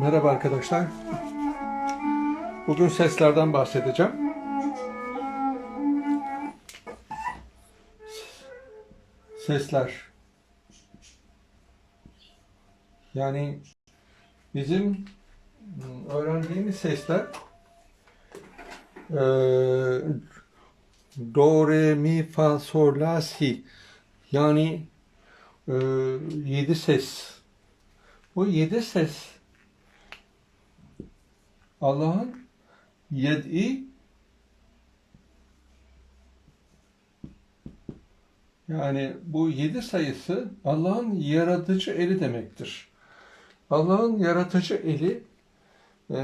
Merhaba arkadaşlar. Bugün seslerden bahsedeceğim. Sesler. Yani bizim öğrendiğimiz sesler do, re, mi, fa, sol, la, si. Yani eee, yedi ses. Bu yedi ses Allah'ın yed'i yani bu yedi sayısı Allah'ın yaratıcı eli demektir. Allah'ın yaratıcı eli e,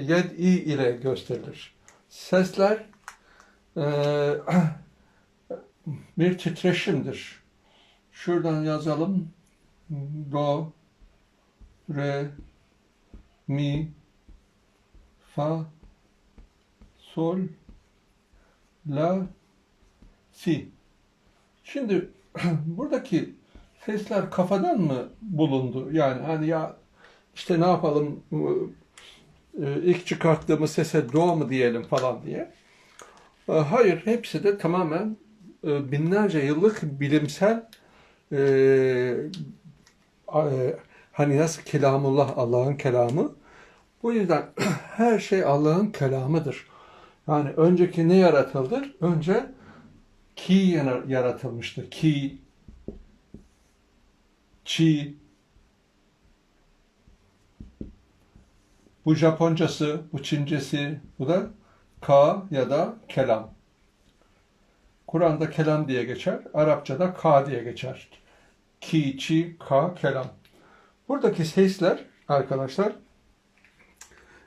yed'i ile gösterilir. Sesler e, bir titreşimdir. Şuradan yazalım. Do, re, mi, fa, sol, la, si. Şimdi buradaki sesler kafadan mı bulundu? Yani hani ya işte ne yapalım e, ilk çıkarttığımız sese do mu diyelim falan diye. E, Hayır, hepsi de tamamen e, binlerce yıllık bilimsel e, e, hani nasıl kelamullah Allah'ın kelamı bu yüzden her şey Allah'ın kelamıdır. Yani önceki ne yaratıldı? Önce ki yaratılmıştı. Ki, çi, bu Japoncası, bu Çincesi, bu da ka ya da kelam. Kur'an'da kelam diye geçer, Arapçada ka diye geçer. Ki, çi, ka, kelam. Buradaki sesler arkadaşlar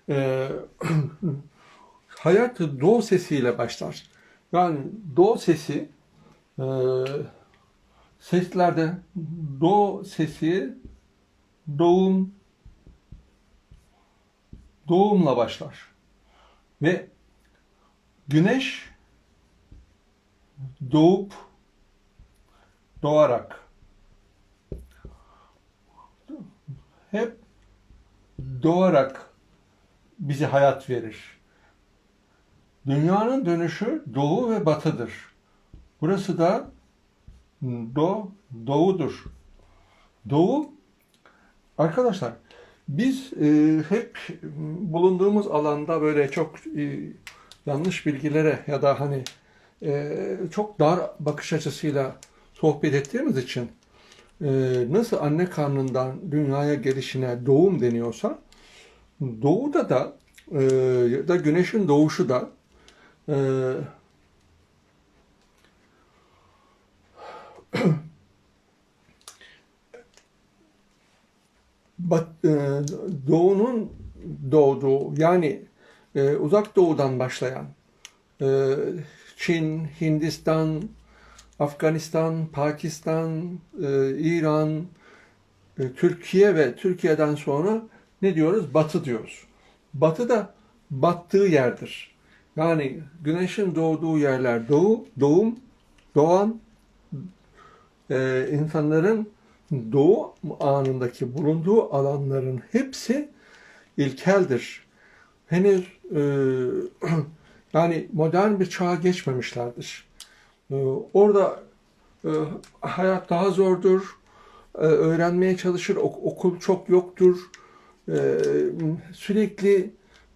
e, hayat do sesiyle başlar. Yani do sesi e, seslerde do sesi doğum doğumla başlar. Ve güneş doğup doğarak hep doğarak bize hayat verir. Dünyanın dönüşü doğu ve batıdır. Burası da do, doğudur. Doğu, arkadaşlar biz e, hep bulunduğumuz alanda böyle çok e, yanlış bilgilere ya da hani e, çok dar bakış açısıyla sohbet ettiğimiz için nasıl anne karnından dünyaya gelişine doğum deniyorsa Doğuda da e, ya da güneşin doğuşu da e, e, doğunun doğduğu yani uzak doğudan başlayan Çin, Hindistan, Afganistan, Pakistan, e, İran, e, Türkiye ve Türkiye'den sonra ne diyoruz? Batı diyoruz. Batı da battığı yerdir. Yani güneşin doğduğu yerler doğu, doğum, doğan e, insanların doğu anındaki bulunduğu alanların hepsi ilkeldir. Henüz e, yani modern bir çağa geçmemişlerdir. E, orada e, hayat daha zordur. E, öğrenmeye çalışır. Ok- okul çok yoktur. Ee, sürekli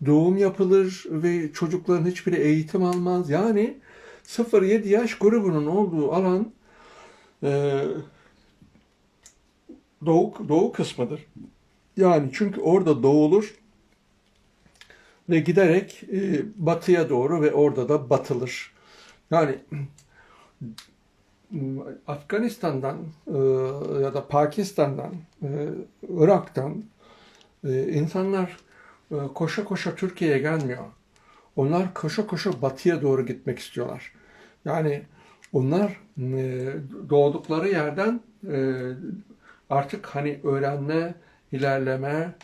doğum yapılır ve çocukların hiçbiri eğitim almaz. Yani 0-7 yaş grubunun olduğu alan e, doğu, doğu kısmıdır. Yani çünkü orada doğulur ve giderek e, batıya doğru ve orada da batılır. Yani Afganistan'dan e, ya da Pakistan'dan, e, Irak'tan ee, insanlar e, koşa koşa Türkiye'ye gelmiyor. Onlar koşa koşa batıya doğru gitmek istiyorlar. Yani onlar e, doğdukları yerden e, artık hani öğrenme, ilerleme,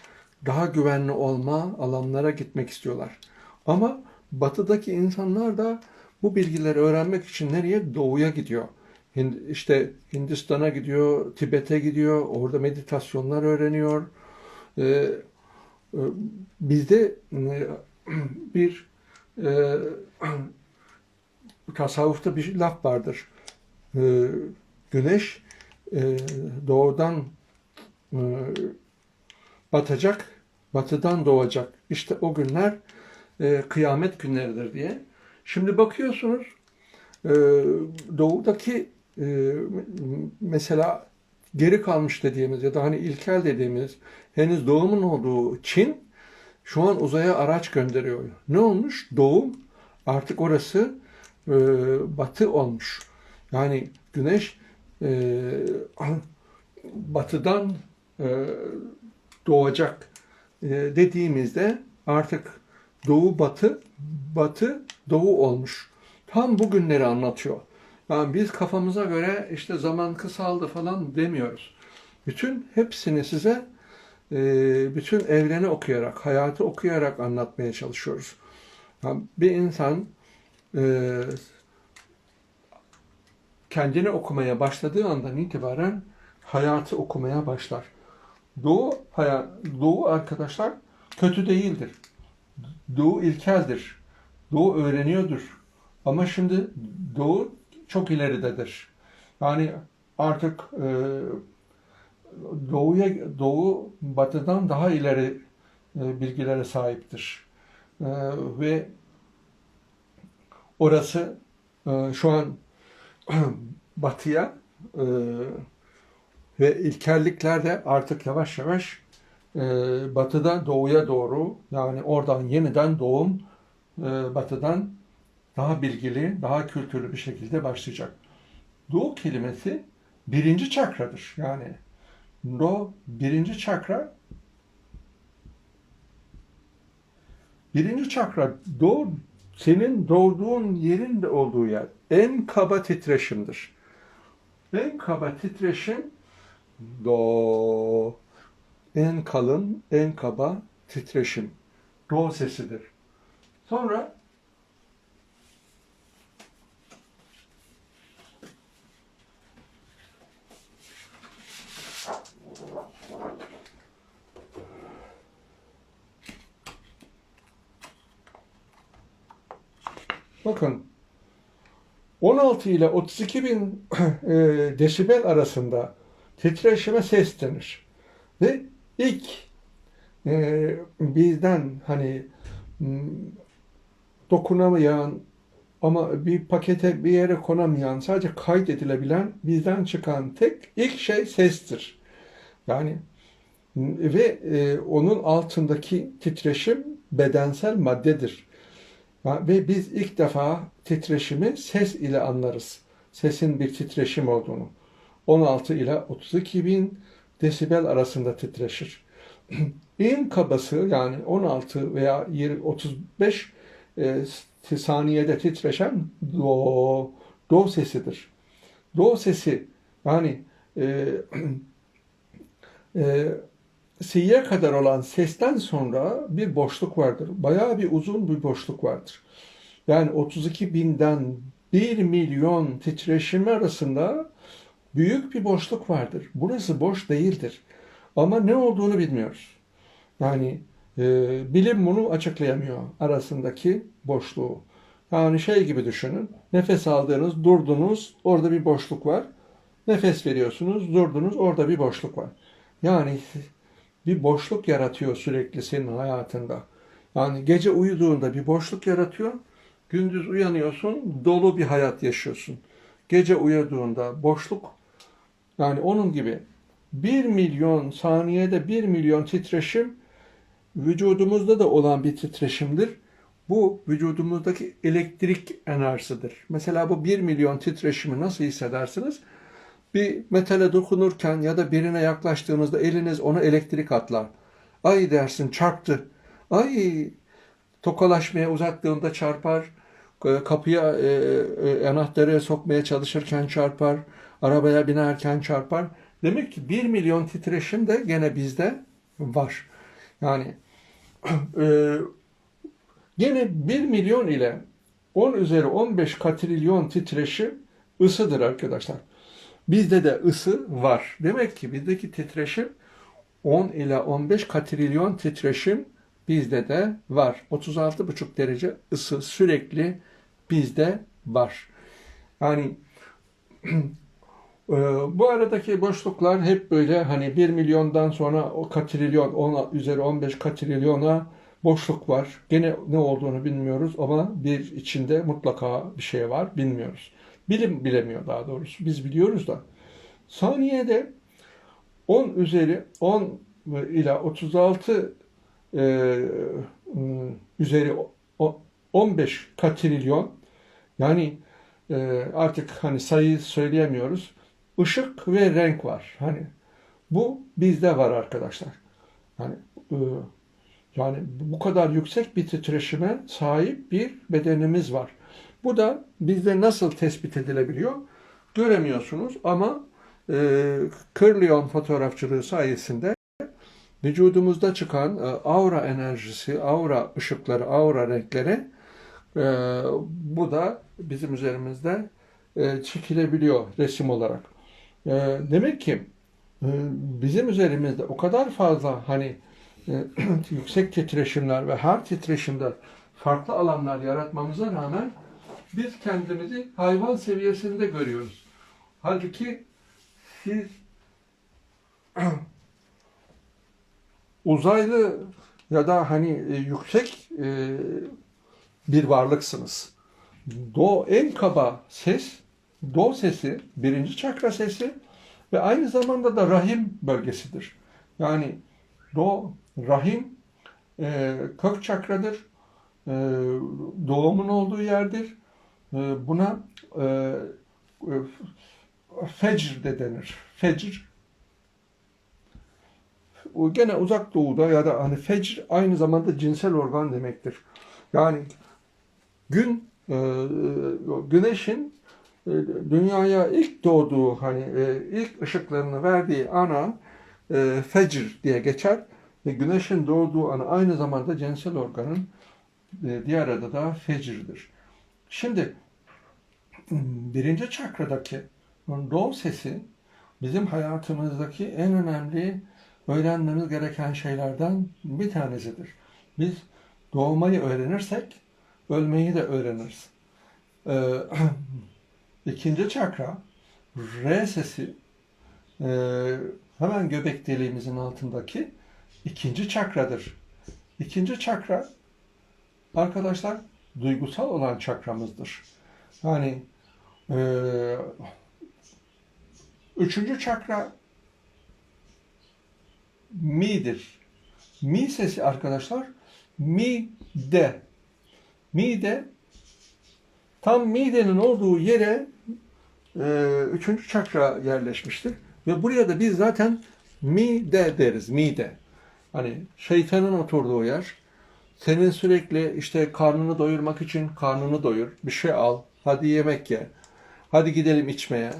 daha güvenli olma alanlara gitmek istiyorlar. Ama batıdaki insanlar da bu bilgileri öğrenmek için nereye? Doğuya gidiyor. Hind- işte Hindistan'a gidiyor, Tibet'e gidiyor, orada meditasyonlar öğreniyor. Ee, e, bizde e, bir e, bir laf vardır. Ee, güneş e, doğudan batacak, batıdan doğacak. İşte o günler kıyamet günleridir diye. Şimdi bakıyorsunuz e, doğudaki e, mesela geri kalmış dediğimiz ya da hani ilkel dediğimiz henüz doğumun olduğu Çin şu an uzaya araç gönderiyor. Ne olmuş? Doğum artık orası e, batı olmuş. Yani güneş batıdan doğacak dediğimizde artık doğu batı, batı doğu olmuş. Tam bu günleri anlatıyor. Yani biz kafamıza göre işte zaman kısaldı falan demiyoruz. Bütün hepsini size e, bütün evreni okuyarak, hayatı okuyarak anlatmaya çalışıyoruz. Yani bir insan e, kendini okumaya başladığı andan itibaren hayatı okumaya başlar. Doğu, haya, doğu arkadaşlar kötü değildir. Doğu ilkeldir. Doğu öğreniyordur. Ama şimdi Doğu çok ileridedir. Yani artık e, Doğuya Doğu Batı'dan daha ileri e, bilgilere sahiptir. E, ve orası e, şu an Batı'ya e, ve ilkellikler de artık yavaş yavaş e, Batı'dan Doğu'ya doğru yani oradan yeniden doğum e, Batı'dan daha bilgili, daha kültürlü bir şekilde başlayacak. Doğu kelimesi birinci çakradır. Yani Do birinci çakra birinci çakra doğ senin doğduğun yerin de olduğu yer. En kaba titreşimdir. En kaba titreşim do en kalın, en kaba titreşim. Do sesidir. Sonra Bakın 16 ile 32 bin e, desibel arasında titreşime ses denir. Ve ilk e, bizden hani dokunamayan ama bir pakete bir yere konamayan sadece kaydedilebilen bizden çıkan tek ilk şey sestir. Yani ve e, onun altındaki titreşim bedensel maddedir. Ve biz ilk defa titreşimi ses ile anlarız. Sesin bir titreşim olduğunu. 16 ile 32 bin desibel arasında titreşir. en kabası yani 16 veya 20, 35 e, saniyede titreşen do, do sesidir. Do sesi yani e, e, si'ye kadar olan sesten sonra bir boşluk vardır. Bayağı bir uzun bir boşluk vardır. Yani 32 binden 1 milyon titreşimi arasında büyük bir boşluk vardır. Burası boş değildir. Ama ne olduğunu bilmiyoruz. Yani e, bilim bunu açıklayamıyor arasındaki boşluğu. Yani şey gibi düşünün. Nefes aldığınız, durdunuz, orada bir boşluk var. Nefes veriyorsunuz, durdunuz, orada bir boşluk var. Yani bir boşluk yaratıyor sürekli senin hayatında. Yani gece uyuduğunda bir boşluk yaratıyor. Gündüz uyanıyorsun, dolu bir hayat yaşıyorsun. Gece uyuduğunda boşluk, yani onun gibi 1 milyon saniyede 1 milyon titreşim vücudumuzda da olan bir titreşimdir. Bu vücudumuzdaki elektrik enerjisidir. Mesela bu 1 milyon titreşimi nasıl hissedersiniz? Bir metale dokunurken ya da birine yaklaştığınızda eliniz ona elektrik atlar. Ay dersin çarptı. Ay tokalaşmaya uzattığında çarpar. E, Kapıya e, e, anahtarı sokmaya çalışırken çarpar. Arabaya binerken çarpar. Demek ki 1 milyon titreşim de gene bizde var. Yani e, gene 1 milyon ile 10 üzeri 15 katrilyon titreşim ısıdır arkadaşlar. Bizde de ısı var. Demek ki bizdeki titreşim 10 ila 15 katrilyon titreşim bizde de var. 36,5 derece ısı sürekli bizde var. Yani bu aradaki boşluklar hep böyle hani 1 milyondan sonra o katrilyon 10 üzeri 15 katrilyona boşluk var. Gene ne olduğunu bilmiyoruz ama bir içinde mutlaka bir şey var bilmiyoruz. Bilim bilemiyor daha doğrusu. Biz biliyoruz da. Saniyede 10 üzeri 10 ila 36 e, üzeri o- 15 katrilyon yani e, artık hani sayı söyleyemiyoruz. Işık ve renk var. Hani bu bizde var arkadaşlar. Yani e, yani bu kadar yüksek bir titreşime sahip bir bedenimiz var. Bu da bizde nasıl tespit edilebiliyor? Göremiyorsunuz ama e, Kirlion fotoğrafçılığı sayesinde vücudumuzda çıkan e, aura enerjisi, aura ışıkları, aura renkleri e, bu da bizim üzerimizde e, çekilebiliyor resim olarak. E, demek ki e, bizim üzerimizde o kadar fazla hani e, yüksek titreşimler ve her titreşimde farklı alanlar yaratmamıza rağmen biz kendimizi hayvan seviyesinde görüyoruz. Halbuki siz uzaylı ya da hani e, yüksek e, bir varlıksınız. Do en kaba ses, do sesi, birinci çakra sesi ve aynı zamanda da rahim bölgesidir. Yani do, rahim e, kök çakradır. E, doğumun olduğu yerdir. E, buna e, e, fecr de denir. Fecr gene uzak doğuda ya da hani fecr aynı zamanda cinsel organ demektir. Yani gün e, güneşin e, dünyaya ilk doğduğu hani e, ilk ışıklarını verdiği ana e, fecr diye geçer ve güneşin doğduğu ana aynı zamanda cinsel organın e, diğer adı da fecrdir. Şimdi birinci çakradaki doğum sesi bizim hayatımızdaki en önemli öğrenmemiz gereken şeylerden bir tanesidir. Biz doğmayı öğrenirsek ölmeyi de öğreniriz. Ee, ikinci çakra R sesi e, hemen göbek deliğimizin altındaki ikinci çakradır. İkinci çakra arkadaşlar duygusal olan çakramızdır. Yani e, üçüncü çakra mi'dir. Mi sesi arkadaşlar mi de. Mide tam midenin olduğu yere üçüncü çakra yerleşmiştir. Ve buraya da biz zaten mide deriz. Mide. Hani şeytanın oturduğu yer. Senin sürekli işte karnını doyurmak için karnını doyur. Bir şey al. Hadi yemek ye. Hadi gidelim içmeye.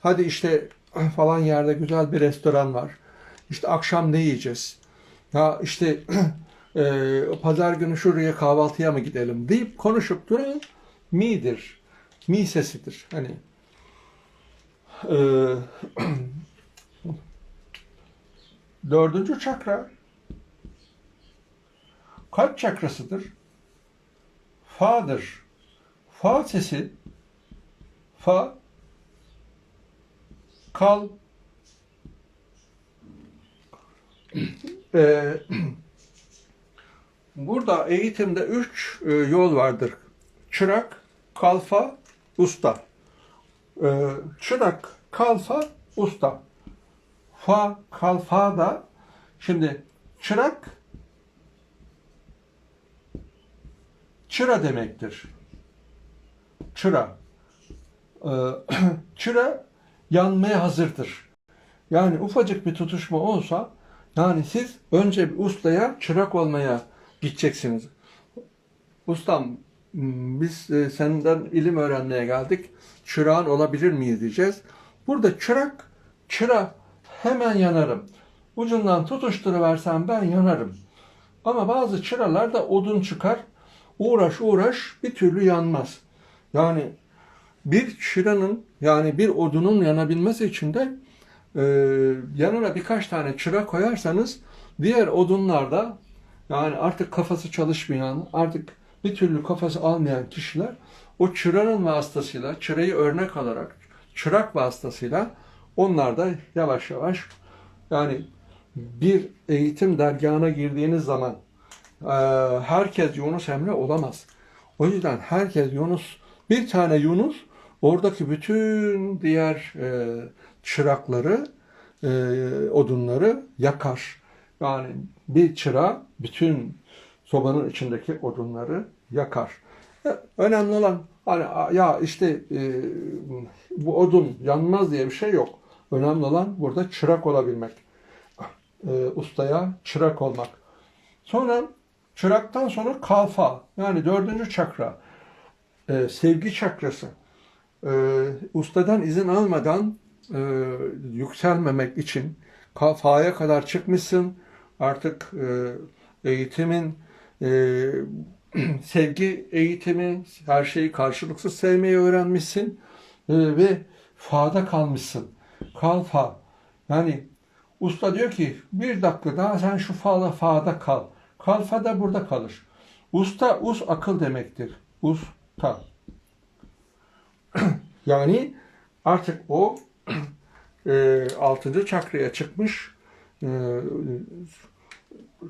Hadi işte falan yerde güzel bir restoran var. İşte akşam ne yiyeceğiz? Ya işte e, pazar günü şuraya kahvaltıya mı gidelim deyip konuşup duran mi'dir. Mi sesidir. Hani e, dördüncü çakra kalp çakrasıdır. Fa'dır. Fa sesi fa kal Ee, burada eğitimde üç e, yol vardır. Çırak, kalfa, usta. Ee, çırak, kalfa, usta. Fa, kalfa da şimdi çırak çıra demektir. Çıra. Ee, çıra yanmaya hazırdır. Yani ufacık bir tutuşma olsa yani siz önce bir ustaya çırak olmaya gideceksiniz. Ustam biz e, senden ilim öğrenmeye geldik. Çırağın olabilir miyiz diyeceğiz. Burada çırak, çıra hemen yanarım. Ucundan tutuşturuversem ben yanarım. Ama bazı çıralar da odun çıkar. Uğraş uğraş bir türlü yanmaz. Yani bir çıranın yani bir odunun yanabilmesi için de e, yanına birkaç tane çıra koyarsanız diğer odunlarda yani artık kafası çalışmayan, artık bir türlü kafası almayan kişiler o çıranın vasıtasıyla, çırayı örnek alarak, çırak vasıtasıyla onlar da yavaş yavaş yani bir eğitim dergahına girdiğiniz zaman herkes Yunus Emre olamaz. O yüzden herkes Yunus, bir tane Yunus oradaki bütün diğer çırakları, odunları yakar. Yani bir çıra bütün sobanın içindeki odunları yakar. E, Önemli olan hani ya işte e, bu odun yanmaz diye bir şey yok. Önemli olan burada çırak olabilmek. E, ustaya çırak olmak. Sonra çıraktan sonra kalfa yani dördüncü çakra. Sevgi çakrası. Ustadan izin almadan yükselmemek için kalfaya kadar çıkmışsın. Artık eğitimin e, sevgi eğitimi, her şeyi karşılıksız sevmeyi öğrenmişsin e, ve fa'da kalmışsın. Kal fa. Yani usta diyor ki bir dakika daha sen şu fa'da fa'da kal. Kal fa da burada kalır. Usta, us akıl demektir. Usta. yani artık o e, altıncı çakraya çıkmış e,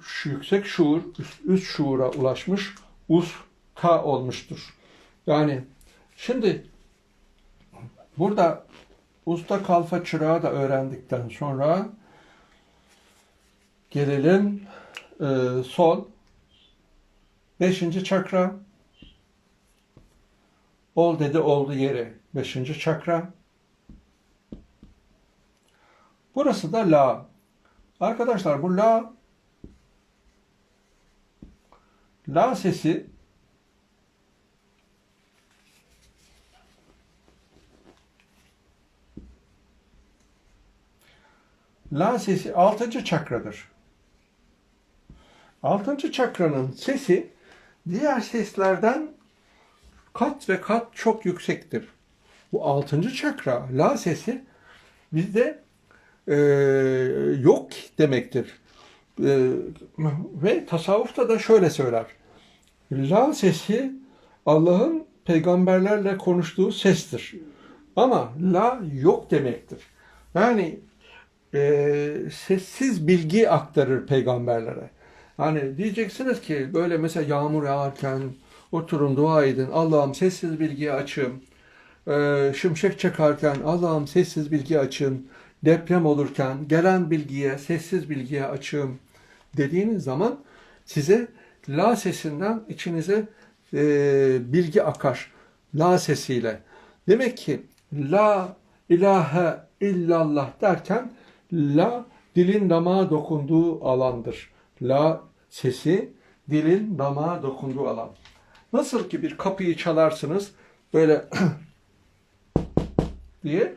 şu yüksek şuur, üst, üst şuura ulaşmış usta olmuştur. Yani şimdi burada usta kalfa çırağı da öğrendikten sonra gelelim e, sol beşinci çakra. Ol dedi oldu yeri beşinci çakra. Burası da la. Arkadaşlar bu la La sesi La sesi altıncı çakradır. Altıncı çakranın sesi diğer seslerden kat ve kat çok yüksektir. Bu altıncı çakra, la sesi bizde e, yok demektir. E, ve tasavvufta da şöyle söyler. La sesi Allah'ın peygamberlerle konuştuğu sestir. Ama la yok demektir. Yani e, sessiz bilgi aktarır peygamberlere. Hani diyeceksiniz ki böyle mesela yağmur yağarken oturun dua edin. Allah'ım sessiz bilgiyi açım. E, şimşek çakarken Allah'ım sessiz bilgi açın. Deprem olurken gelen bilgiye, sessiz bilgiye açım dediğiniz zaman size la sesinden içinize e, bilgi akar. La sesiyle. Demek ki la ilahe illallah derken la dilin damağa dokunduğu alandır. La sesi dilin damağa dokunduğu alan. Nasıl ki bir kapıyı çalarsınız böyle diye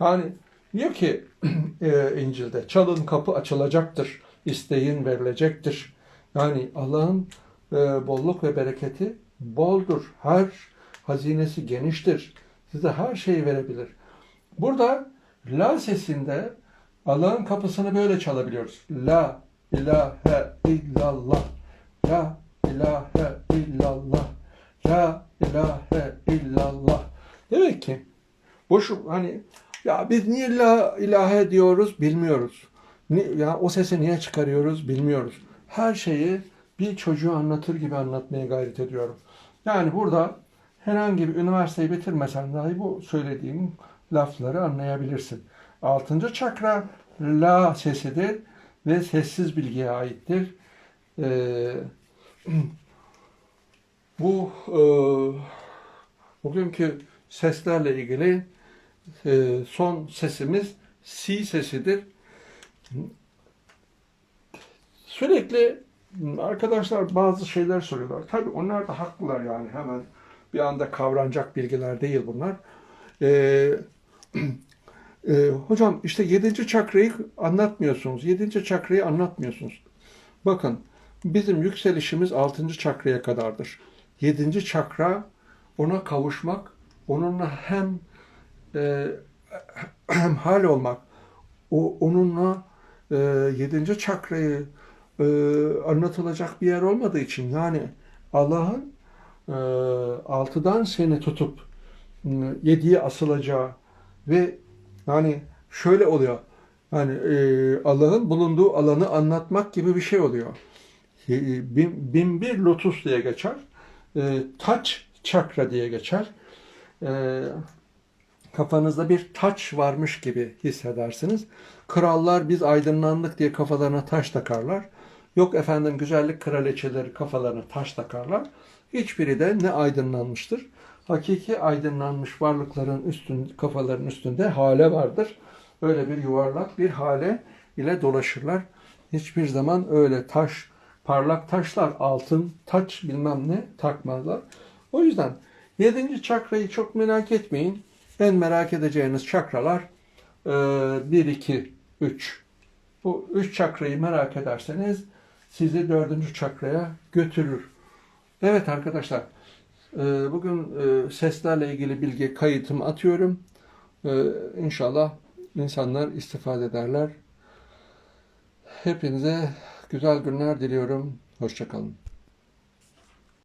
yani diyor ki e, İncil'de çalın kapı açılacaktır isteğin verilecektir. Yani Allah'ın e, bolluk ve bereketi boldur. Her hazinesi geniştir. Size her şeyi verebilir. Burada la sesinde Allah'ın kapısını böyle çalabiliyoruz. La ilahe illallah. La ilahe illallah. La ilahe illallah. Demek ki boşu hani ya biz niye la ilahe diyoruz bilmiyoruz. Ya o sesi niye çıkarıyoruz bilmiyoruz. Her şeyi bir çocuğu anlatır gibi anlatmaya gayret ediyorum. Yani burada herhangi bir üniversiteyi bitirmesen dahi bu söylediğim lafları anlayabilirsin. Altıncı çakra la sesidir ve sessiz bilgiye aittir. Ee, bu e, bugünkü seslerle ilgili e, son sesimiz si sesidir. Sürekli arkadaşlar bazı şeyler soruyorlar. Tabii onlar da haklılar yani hemen bir anda kavranacak bilgiler değil bunlar. Ee, e, hocam işte yedinci çakrayı anlatmıyorsunuz. Yedinci çakrayı anlatmıyorsunuz. Bakın bizim yükselişimiz altıncı çakraya kadardır. Yedinci çakra ona kavuşmak onunla hem e, hem hal olmak, o onunla e, yedinci çakrayı e, anlatılacak bir yer olmadığı için yani Allah'ın e, altıdan seni tutup e, yediye asılacağı ve yani şöyle oluyor. Yani e, Allah'ın bulunduğu alanı anlatmak gibi bir şey oluyor. E, bin, bin bir lotus diye geçer. E, taç çakra diye geçer. E, kafanızda bir taç varmış gibi hissedersiniz. Krallar biz aydınlandık diye kafalarına taş takarlar. Yok efendim güzellik kraliçeleri kafalarına taş takarlar. Hiçbiri de ne aydınlanmıştır. Hakiki aydınlanmış varlıkların üstün, kafaların üstünde hale vardır. Öyle bir yuvarlak bir hale ile dolaşırlar. Hiçbir zaman öyle taş, parlak taşlar, altın, taç bilmem ne takmazlar. O yüzden yedinci çakrayı çok merak etmeyin. En merak edeceğiniz çakralar 1, 2, 3. Bu üç çakrayı merak ederseniz sizi dördüncü çakraya götürür. Evet arkadaşlar, e, bugün e, seslerle ilgili bilgi kayıtımı atıyorum. E, İnşallah insanlar istifade ederler. Hepinize güzel günler diliyorum. Hoşçakalın.